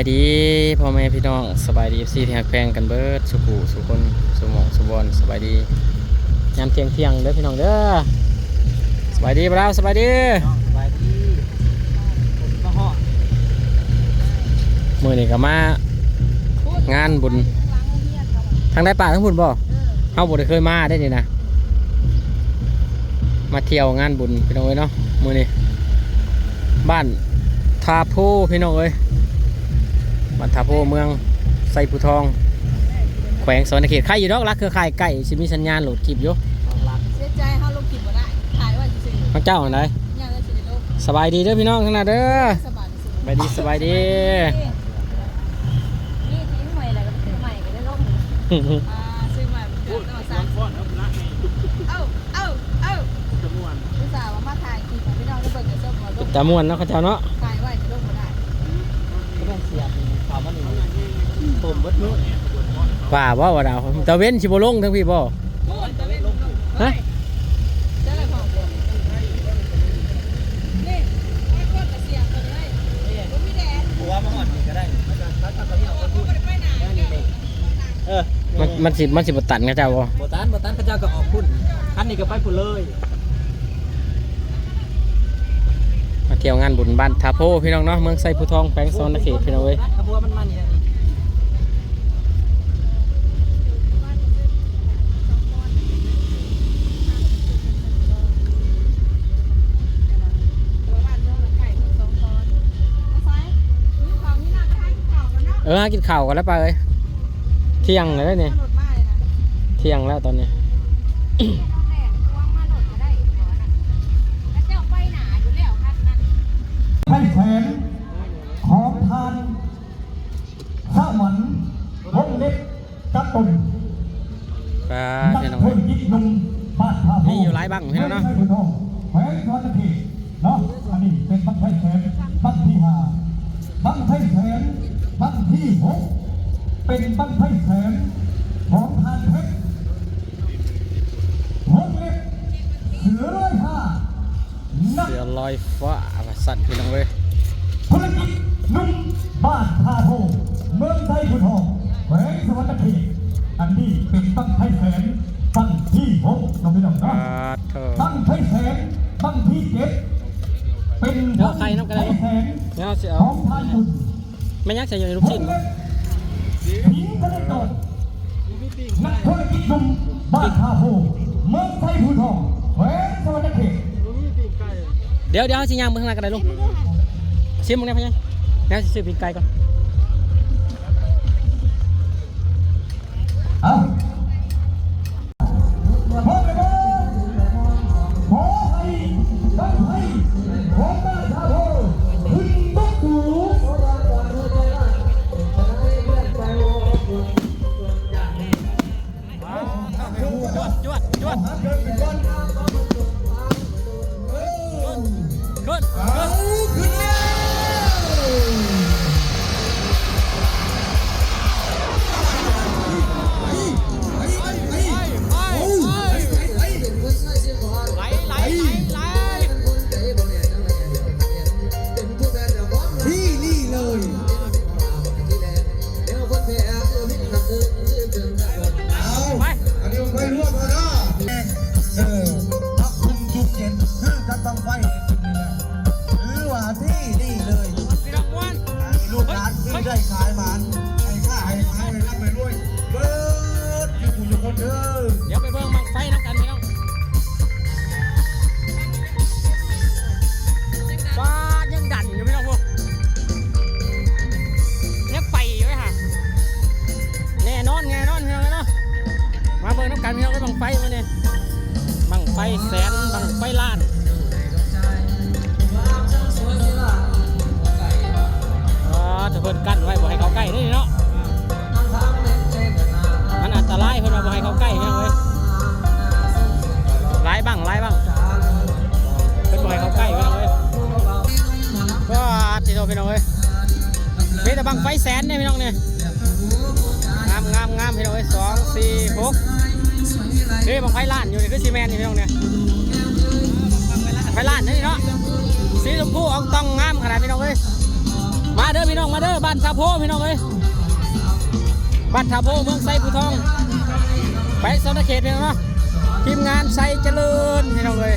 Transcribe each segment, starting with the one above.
สบายดีพ่อแม่พี่น้องสบายดีซีที่หักแพงกันเบิดสุขุสุคนสุหมองสุบอลสบายดียามเที่ยงเที่ยงเด้อพี่น้องเด้อสบายดีบ่าวสบายดีสบายดีมาเหาะมื้อนี้ก็มางานบุญทางได้ป่าทั้งบุญบ่เฮาบ่ได้เคยมาได้นี่นะมาเที่ยวงานบุญพี่น้องเอ้ยเนาะมื้อนี้บ้านทาโพพี่น้องเอ้ย บ้านทาโพเมืองไซภูทอง แขวงสวรรณเขตใครอยู่ดอกรักเครือข่ายไก่สิมีสัญญาณโหลดคลิปอยู่เสียใจเขาลงกินบ่ได้ถ่ายไว่าซื่อข้างเจ้าอันใดๆย่างได้สิได้ลงสบายดีเด้อพี่น้องทั้งนั้นเด้อสบายสุดสบายดีสบายดี นี่ทิ้งใหม่แล้วก็ซื้อใหม่ก็ได้ลงอ่าซื้อใหม่เกิดต้องสั่งเอ้าเอ้าเอ้าอุตส่าห์ว่ามาถ่ายคลิปให้พี่น้องได้เบิ่งกันส้มว่าลงตามวนเนาะข้าเจ้าเนาะ ถ่ายไว้จะลงบ่ได้ ก็เป็นเสียบข่าว มันนี่ผมเบิดมื้อว่าว่าว่าดาวตะเว้นสิบ่ลงทั้งพี่บ่โอ้ยตะเวนลงฮะเจ้าอะไรของผมนี่ไอ้คนกระเสียบกันเลยบ่มีแดดหัวมาหอดนี่ก็ได้ถ้าถ้าถ้าเขาเรียกเขาว่าบ่ได้ไปไหนแก้วเออมันมันสิมันสิบ่ตันข้าเจ้าบ่โบตันโบตันพระเจ้าก็ออกพุ่นอันนี้ก็ไปพุ่นเลย เที่ยวงานบุญบ้านทาโพพี่น้องเนาะเมืองไซภูทองแขวงสวรรณเขตพี่น้องเอ้ยขบวนมันมาเนี่ยเออกินข้าวกันแล้วไปเอ้ยเที่ยงแล้วเนี่ยเที่ยงแล้วตอนนี้ ให้แขนของทานสมันวงเล็บกัดตุน ปลา นัก พี่น้อง ธุ เอ้ ร ย กิจหนุ่มบ้านท่าโพ ให้แล้วนะแขวงทองแขวงสวนตะเกียเนาะ อันนี้เป็นบั้งไทยแขนบั้งที่ห้าบั้งไทยแขนบั้งที่หกเป็นบั้งไทยแขนของทานเพชรหกเล็กเสือร้อยห้าเสือลอยฟ้าสั่นพี่ เป็นเดี๋ยวใครน้ำกันไทเลยยแสนเดี๋ยวสิเอาไม่ยักใส่อยู่ในลูกชิ้นบ่หิงกระโดดนักธุรกิจหนุ่มบ้านท่าโพเมืองไทยพุทองแขวงสวรรณเขตเดี๋ยวเดี๋ยวสิย่างเบิ่งข้างหน้ากันได้ลุงชิมมึงได้พะยังแล้วสิซื้อปีกไก่ก่อน เอา พี่น้องเอ้ยมีแต่บังไฟแสนเนี่ยพี่น้องเนี่ยงามงามงามพี่น้องเอ้ยสองสี่หกนี่บังไฟล้านอยู่ในี่คือซีเมนต์นี่พี่น้องเนี่ยไฟล้านนี่เนาะสีชมพูออกต้องงามขนาดพี่น้องเอ้ยมาเด้อพี่น้องมาเด้อบ้านทาโพพี่น้องเอ้ยบ้านทาโพเมืองไซภูทองไปสนเขตพี่น้องเนาะทีมงานไซเจริญพี่น้องเอ้ย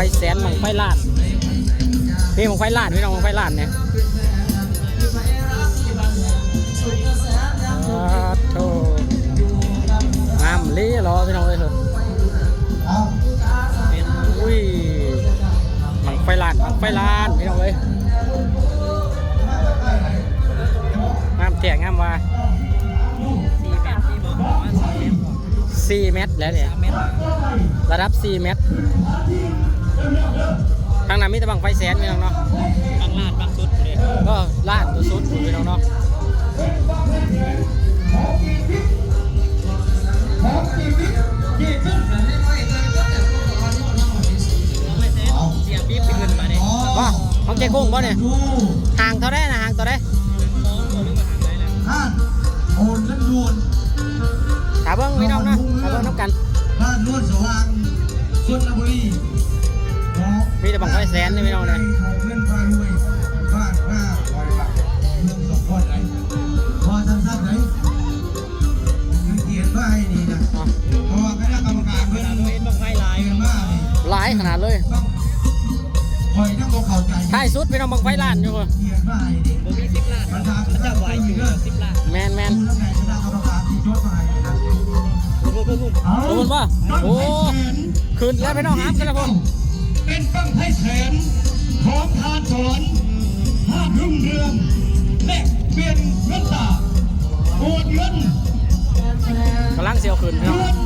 ฟแสนบังไฟลาดนี่บังไฟลาดพี่น้องบังไฟลาดเนี่ยโอ้โชว์งามเลยรอพี่น้องเอ้ยเถอะเอาเป็นอุ้ยบังไฟลานบังไฟลานพี่น้องเอ้ยงามเตี่ยงามว่าสี่เมตรที่บอกว่าสามเมตร4เมตรแล้วเนี่ยรระดับ 4 เมตร ทางนั้นมีแต่บังไฟแสนพี่น้องเนาะบางลาดบางสุดเลยก็ลาดตัวสุดพี่น้องเนาะของชีวิตที่ขึ้นไม่เซ็ตเสียปี๊บขึ้นมาเนี่ยว่าของเจ๊กุ้งบ่เนี่ยดูห่างเท่าได้นะห่างเท่าได้สองตัวนึกว่าทางไหนแหละท่านโอนและนวลถาเบิ้งพี่น้องเนาะถาเบิ้งน้ำกันท่านนวลสว่างสุนทบุรีของ มีแต่บังไฟแสนนี่พี่น้องเนี่ยของเพื่อนพารวานหน้าคอยหลักเมืองสองคนไหนพอสั้นๆไหนมันเขียนว่าให้นี่นะอ๋อเพราะว่าคณะกรรมการเพื่อนเราเห็นบางไฟลายมานี่หลายขนาดเลยต้องคอยนั่งบอกเข้าใจท้ายสุดพี่น้องบังไฟล้านอยู่คนเขียนว่าให้นี่บ่มีสิบล้านมันจะไหวอยู่สิบล้านแมนแมนดูแล้วไงคณะกรรมการที่ยศมาให้นี่นะปุ๊บปุ๊บปุ๊บเอาขอบคุณป่ะโอ้คืนแล้วพี่น้องครับกันแล้วผม เป็นบังไทยแสนของทานสอนห้ารุ่งเรืองแลกเปลี่ยนเงินตาโอนเงินกำลังเสียวคืนพี่น้องเงิน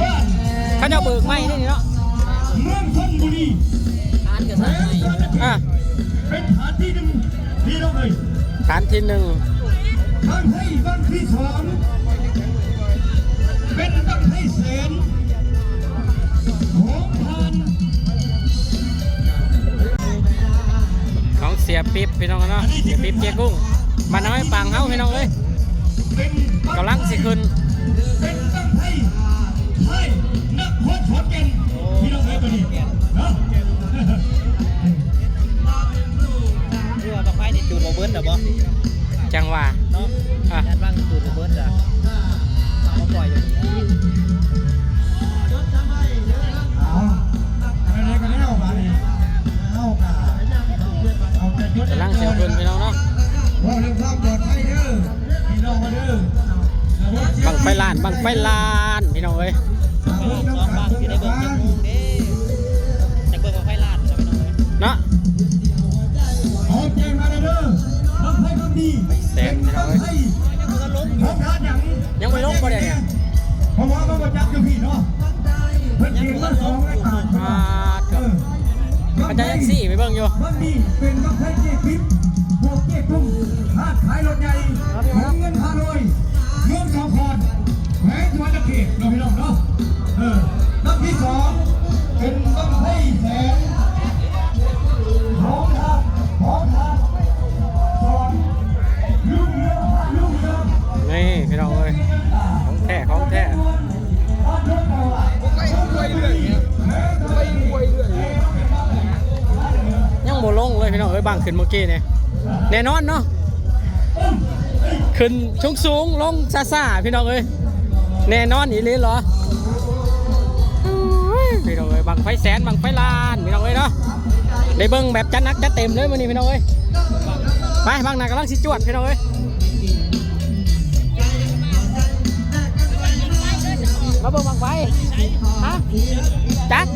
บ้านเขาจะเอาเบิกไม่นี่เนาะเมืองชนบุรีทานกับแสสายนชนบุรีอะเป็นฐานที่หนึ่งพี่น้องเลยฐานที่หนึ่งทางให้บ้านที่สองเป็นบังไทยแสน ของทานของเสียปิ๊บพี่น้องเนาะเสียปิ๊บเจ๊กุ้งมาน้อยปังเฮาพี่น้องเลยเป็นบังกำลังสิขึ้นเป็นบังไท ว่าเรื่องความปลอดภัยเด้อพี่น้องมาเด้อบังไฟลานบังไฟลานพี่น้องเอ้ยสองบ้างที่ได้เบิ่งจังมุงเด้จากเบิ่งบางไฟลาดแล้วไม่ต้องเลยเนาะเอาใจมาเด้อบังไฟบังดีแสนพี่น้องเอ้ยไฟของทานหยังยังไม่ลงบ่ได้เนี่ยเพราะว่ามันมาจากอยู่พี่เนาะเพิ่นเขียนมาสองรายการอ่าเถอะมันจะยังสี่ไปเบิ่งอยู่บังดีเป็นบังไฟเจ๊ปิ๊บพว กเจ๊กุ้งหาดขายรถใหญ่ของเงินพารวยเงินสองคนแหวนจังหวัดนครเราพี่น้องเนาะเออลำที่สองเป็นบังไฟแสนของทานของทานสอนลูกเรือพาลูกเรือนี่พี่น้องเอ้ยของแท้ของแท้ยังบ่ลงเลยพี่น้องเอ้ยบางขึ้นเมื่อกี้เนี่ย แน่นอนเนาะขึ้นสูงสูงๆลงซาซาๆพี่น้องเอ้ยแน่นอนอีหลีเหรออุ้ยพี่น้องเอ้ยบังไฟแสนบังไฟล้านพี่น้องเอ้ยเนาะได้เบิ่งแบบจัดหนักจัดเต็มเลยมื้อนี้พี่น้องเอ้ยไปบางหนากำลังสิจวดพี่น้องเอ้ยมาเบิ่งบังไฟฮะจัก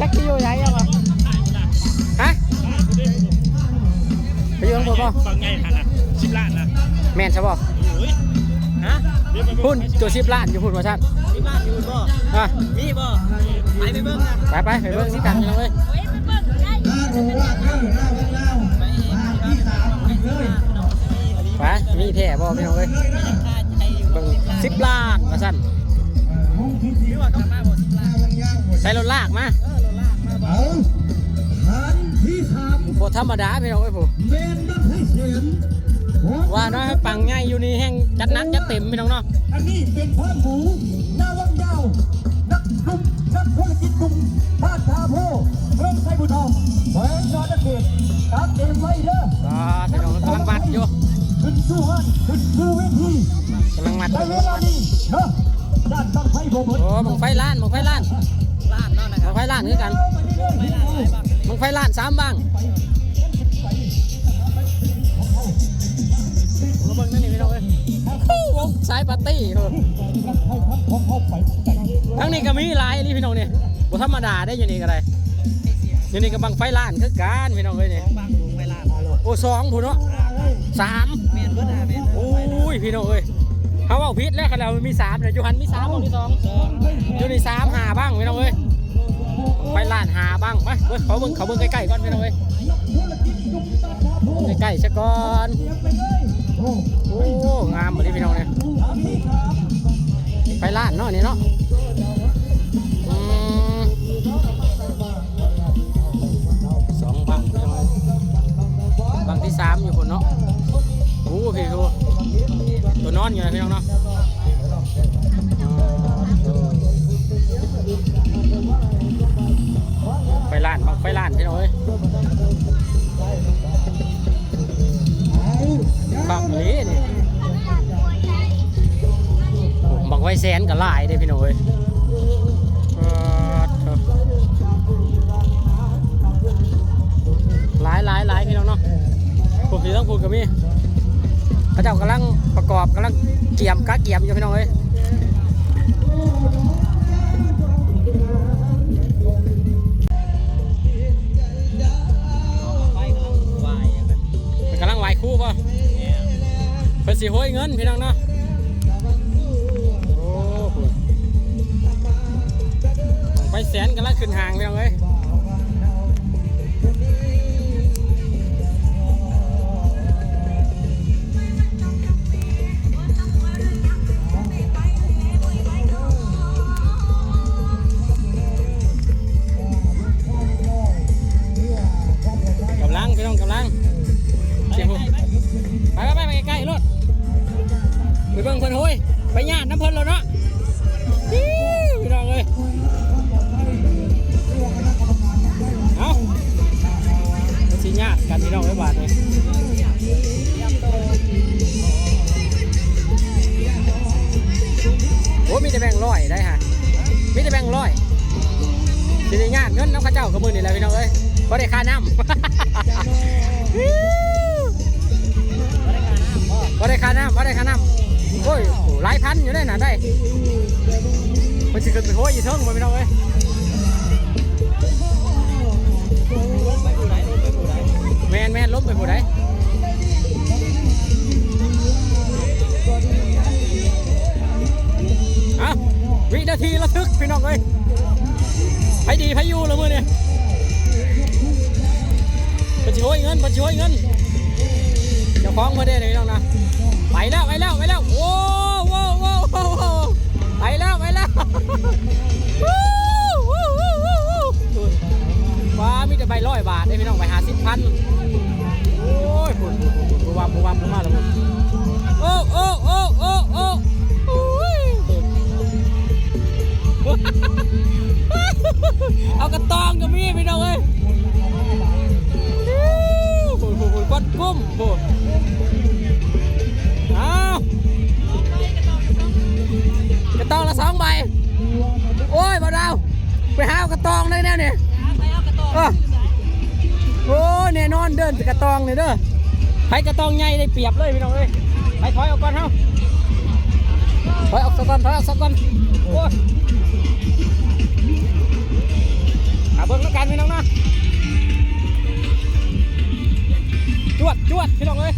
จักที่อยู่ไหนยังวะฮ ไปอยู่ข้างบนป่ะฟังไงหันอะสิบล้านนะแม่นใช่ป่ะโอ้ยฮะพุ่นตัวสิบล้านอยู่พุ่นว่าชัดสิบล้านอยู่บ่อะมีบ่ไปไปเบิ่งนะไปไปไปเบิ่งนี่กันพี่น้องเอ้ยหน้าโรงว่าเด้อหน้าวันเล่าหน้าที่สามอีกเลยไปมีแท้บ่พี่น้องเอ้ยเบิ่งสิบล้านว่าซั่นมุงทุกทีว่าต้องมาบทลาวันย่างบทใส่รถลากมาเอันธรรมดาพี่น้องไอ้ผู้ว่าน้อยให้ปังง่ายอยู่นี่แห้งจัดนักจัดเต็มพี่น้องเนาะอันนี้เป็นพ่อหมูหน้าว่างยาวนักลุกนักธุรกิจกลุกบ้านทาโพเริ่มไช้บุญทองแหวนจอดักเกตตามเต็มไว้เด้อพี่น้องกำลังมัดอยู่ขึ้นสู้ฮันขึ้นสู้เวทีกำลังมัดในเวลานี้เนาะด้านบังไฟผมโอ้บังไฟล้านบังไฟล้านล้านเนาะนะครับบังไฟล้านคือกันบังไฟล้าน บ้างบังไฟล้านสามบังมาเบิ่งนั่นนี่พี่น้องเอ้ยสายปาร์ตี้เออของเข้าไปทั้งนี้ก็มีหลายนนี้พี่น้องเนี่ยบ่ธรรมดาได้อยู่นี่ก็ได้อยู่นี่ก็บังไฟล้านคือกันพี่น้องเอ้ยนี่ของบางไปลาดโอ้สองผู้เนาะสามเมนเบิดอาเมียนโอ้ยพี่น้องเอ้ยเขาเอาพิษแล้วกันแล้วมีสามเนี่ยยูหันมีสามวงที่สองยู่ในสามหาบ้างพี่น้องเอ้ย ไปล้านหาบ้างไปเว้ยเขาเบิ่งเขาเบิ่งใกล้ๆก่อนพี่น้องเอ้ยเบิ่งใกล้ๆซะก่อนโอ้โอ้งามเหมือนที่พี่น้องเนี่ยไปล้านเนาะนี่เนาะอืมสองบังบังที่สามอยู่คนเนาะโอ้พี่ดูตัว นอนอยู่นะพี่น้องเนาะ ไฟล้านไฟล้านพี่น้องเอ้ยบังนี้นี่บังไฟแสนกับลายเด้พี่น้องเอ้ยหลายหลายหลายพี่น้องเนาะผมที่ต้องพูดกับมี่เขาเจ้ากำลังประกอบกำลังเกี่ยมกะเกี่ยมอยู่พี่น้องเอ้ย สิห้ยเงินพี่น้องเนาะโอ้ไปแสนกันละขึ้นห่างพี่น้องเอ้ย เอ้ยก็ได้ค่าน้ำบ่ได้ค่าน้ำบ่ได้ค่าน้ำโอ้ยหลายพันอยู่ได้น่ะได้มันสิขึ้นไปโหยอีเทิงบ่พี่น้องเอ้ย เจ้องมาได้เลยน้องนะไปแล้วไปแล้วไปแล้วโอ้โหโอ้โหโอ้โหไปแล้วไปแล้ววู้วู้วู้วู้วู้ว้ามีแต่ใบร้อยบาทได้พี่น้องไปหาสิบพันโอ้ยปุ่นปุ่นปุ่นปุ่นวับปุ่นวับลงมาแล้วโอ้โอ้โอ้โอ้โอ้โอ้ยเอากระตองกับมีพี่น้องเอ้ย ปุ่นปุ่นปุ่นก้นกุ้มปุ่นเอากระตองละสองใบ โอ้ยบ่าวดาว ไปหาเอากระตองได้แน่เนี่ยไปเอากระตอกเออโอ้ยแน่นอนเดินไปกระตองเลยเด้อไปกระตองใหญ่ได้เปรียบเลยพี่น้องเอ้ยไปถอยออกก่อนเฮาถอยออกสักก่อนถอยออกสักก่อนโอ้ยอาเบิ่งแล้วกันพี่น้องนะ จวดจวดพี่น้องเลย